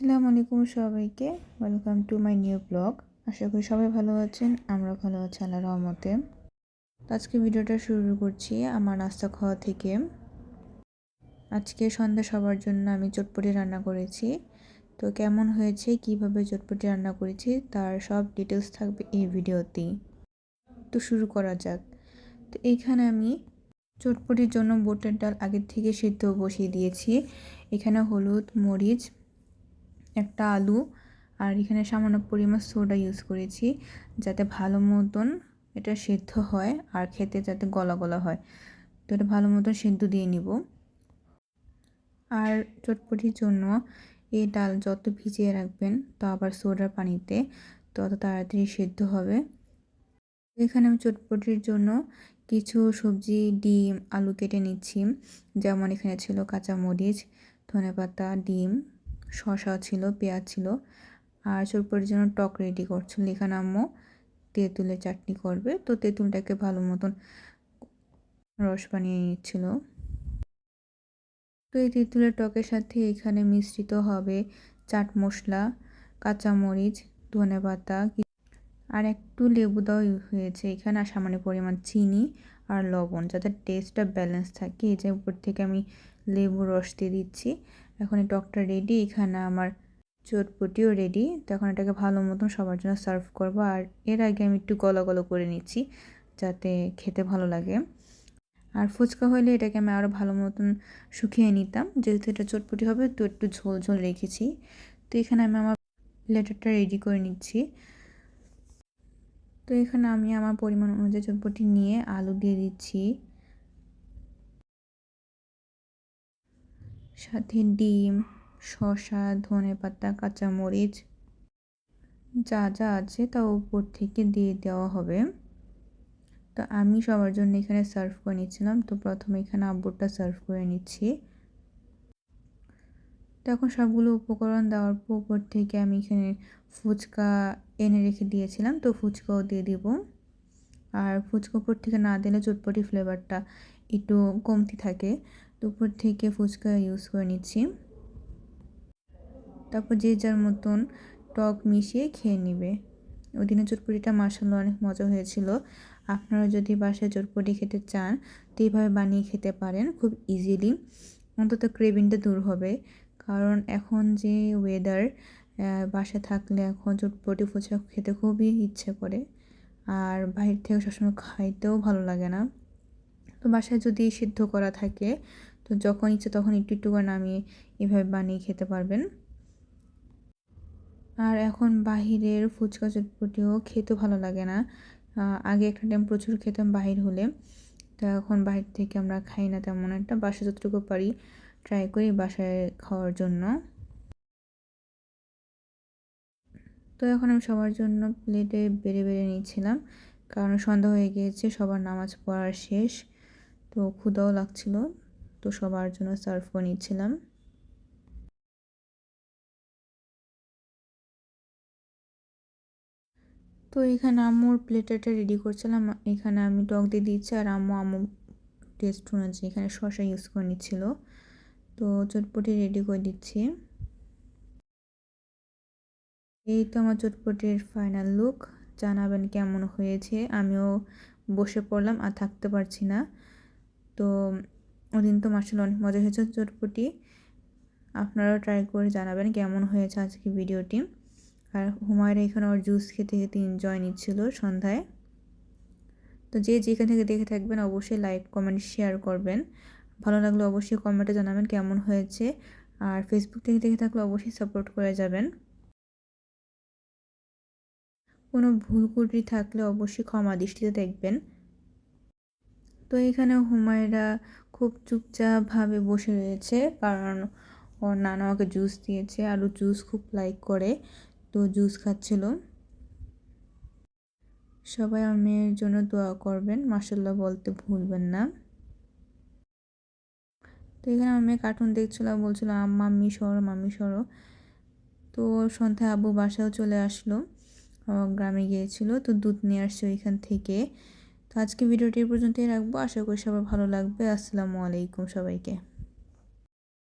আসসালামু আলাইকুম সবাইকে। Welcome to my new blog আশা করি সবাই ভালো আছেন, আমরা ভালো আছি আল্লাহ রহমতে। আজকে ভিডিওটা শুরু করছি আমার নাস্তা খাওয়া থেকে। আজকে সন্ধ্যা সবার জন্য আমি চটপটি রান্না করেছি। তো কেমন হয়েছে, কীভাবে চটপটি রান্না করেছি, তার সব ডিটেলস থাকবে এই ভিডিওতেই তো শুরু করা যাক। তো এইখানে আমি চটপটির জন্য বুটের ডাল আগের থেকে সিদ্ধ বসিয়ে দিয়েছি। এখানে হলুদ, মরিচ একটা আলু আর এখানে সামান্য পরিমাণ সোডা ইউজ করেছি যাতে ভালো মতন এটা সেদ্ধ হয় আর খেতে যাতে গলা গলা হয়। তো এটা ভালো মতন সেদ্ধ দিয়ে নিব। আর চটপটির জন্য এই ডাল যত ভিজিয়ে রাখবেন তো আবার সোডার পানিতে তত তাড়াতাড়ি সেদ্ধ হবে। এখানে আমি চটপটির জন্য কিছু সবজি, ডিম, আলু কেটে নিচ্ছি। যেমন এখানে ছিল কাঁচামরিচ, ধনেপাতা, ডিম শশা ছিল, পেঁয়াজ ছিল, আর চটপটির জন্য টক রেডি করছিল। এখানে আম্মু তেঁতুলের চাটনি করবে। তো তেঁতুলটাকে ভালো মতন রস বানিয়ে নিচ্ছিল। তো এই তেঁতুলের টকের সাথে এখানে মিশ্রিত হবে চাট মশলা, কাঁচামরিচ ধনে পাতা আর একটু লেবু দেওয়া হয়েছে। এখানে আর সামান্য পরিমাণ চিনি আর লবণ, যাতে টেস্টটা ব্যালেন্স থাকে। এই যে উপর থেকে আমি লেবু রস দিয়ে দিচ্ছি। এখন এই টকটা রেডি এখানে আমার চটপটিও রেডি তো এখন এটাকে ভালো মতন সবার জন্য সার্ভ করব। আর এর আগে আমি একটু গলো গলো করে নিচ্ছি, যাতে খেতে ভালো লাগে। আর ফুচকা হলে এটাকে আমি আরও ভালো মতন শুকিয়ে নিতাম। যেহেতু এটা চটপটি হবে, তো একটু ঝোল ঝোল রেখেছি। তো এখানে আমি আমার প্লেটারটা রেডি করে নিচ্ছি। তো এখানে আমি আমার পরিমাণ অনুযায়ী চটপটি নিয়ে আলু দিয়ে দিচ্ছি। সাথে ডিম, শসা, ধনে পাতা, কাঁচামরিচ যা যা আছে তা উপর থেকে দিয়ে দেওয়া হবে। তো আমি সবার জন্য এখানে সার্ভ করে নিচ্ছিলাম। তো প্রথমে এখানে আব্বুরটা সার্ভ করে নিচ্ছি। তখন সবগুলো উপকরণ দেওয়ার পর উপর থেকে আমি এখানে ফুচকা এনে রেখে দিয়েছিলাম। তো ফুচকাও দিয়ে দিব। আর ফুচকা উপর থেকে না দিলে চটপটি ফ্লেভারটা একটু কমতি থাকে। তো উপর থেকে ফুচকা ইউজ করে নিচ্ছি। তারপর যে যার মতন টক মিশিয়ে খেয়ে নিবে। ওই দিনের চটপটিটা অনেক মজা হয়েছিল। আপনারা যদি বাসায় চটপটি খেতে চান, তো এইভাবে বানিয়ে খেতে পারেন খুব ইজিলি অন্তত ক্রেভিংটা দূর হবে। কারণ এখন যে ওয়েদার বাসায় থাকলে এখন চটপটি ফুচকা খেতে খুবই ইচ্ছে করে। আর বাইরে থেকে সবসময় খাইতেও ভালো লাগে না। তো বাসায় যদি সিদ্ধ করা থাকে তো যখন ইচ্ছে তখন একটু একটু করে নামিয়ে এভাবে বানিয়ে খেতে পারবেন। আর এখন বাহিরের ফুচকা চটপটিও খেতে ভালো লাগে না। আগে একটা টাইম প্রচুর খেতাম বাহির হলে। তো এখন বাহির থেকে আমরা খাই না তেমন একটা। বাসা যতটুকু পারি ট্রাই করি বাসায় খাওয়ার জন্য। তো এখন আমি সবার জন্য প্লেটে বেড়ে বেড়ে নিচ্ছিলাম কারণ সন্ধ্যা হয়ে গিয়েছে, সবার নামাজ পড়ার শেষ। তো ক্ষুদাও লাগছিল। তো সবার জন্য সার্ভ করে নিচ্ছিলাম। তো এখানে আম্মুর প্লেটারটা রেডি করছিলাম। এখানে আমি টক দিয়ে দিচ্ছি আর আম্মু আম্মু টেস্ট অনুযায়ী এখানে শসা ইউজ করে নিচ্ছিল। তো চটপটি রেডি করে দিচ্ছি। এই তো আমার চটপটির ফাইনাল লুক জানাবেন কেমন হয়েছে। আমিও বসে পড়লাম আর থাকতে পারছি না। তো ওদিন তো মার্শাল অনেক মজা হয়েছে, চটপটি। আপনারাও ট্রাই করে জানাবেন কেমন হয়েছে আজকে ভিডিওটি। আর হুমায়রা এখানে ওর জুস খেতে খেতে এনজয় নিচ্ছিল সন্ধ্যায়। তো যে যেখান থেকে দেখে থাকবেন অবশ্যই লাইক কমেন্ট শেয়ার করবেন। ভালো লাগলে অবশ্যই কমেন্টে জানাবেন কেমন হয়েছে। আর ফেসবুক থেকে দেখে থাকলে অবশ্যই সাপোর্ট করে যাবেন। কোনো ভুল কুটি থাকলে অবশ্যই ক্ষমা দৃষ্টিতে দেখবেন। তো এখানে হুমায়রা খুব চুপচাপভাবে বসে রয়েছে, কারণ ওর নানা ওকে জুস দিয়েছে আর ও জুস খুব লাইক করে, তো জুস খাচ্ছিল। সবাই আমার মেয়ের জন্য দোয়া করবেন মাসাল্লাহ বলতে ভুলবেন না। তো এখানে আমার মেয়ে কার্টুন দেখছিল, বলছিল মাম্মি সরো মাম্মি, সরো। তো সন্ধ্যায় আব্বু বাসাও চলে আসলো গ্রামে গিয়েছিল, তো দুধ নিয়ে আসছে ওইখান থেকে। তো আজকে ভিডিওটি পর্যন্তই রাখব। আশা করি সবার ভালো লাগবে। আসসালামু আলাইকুম সবাইকে।